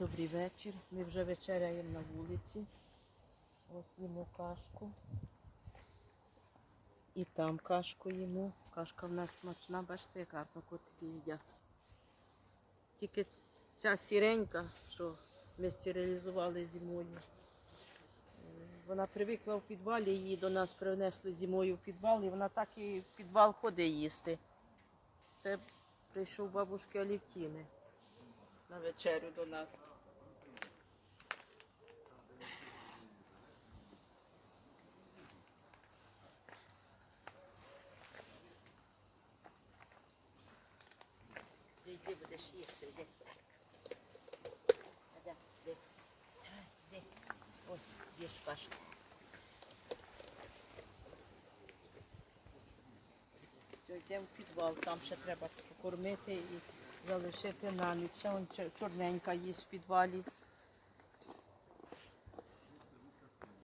добрий вечір. Ми вже вечеряємо на вулиці. Ось їмо кашку. І там кашку їмо. Кашка в нас смачна, бачите, як гарно котики їдять. Тільки ця сіренька, що ми стерилізували зимою. Вона привикла в підвалі, її до нас принесли зимою в підвал, і вона так і в підвал ходить їсти. Це прийшов бабушки Алівтіни на вечерю до нас. Йди, йди, будеш їсти, йди. Іди, йди. Давай, йди. Ось, їж кашку. Все, йдемо в підвал, там ще треба покормити і залишити на ніч. Чорненька їсть в підвалі.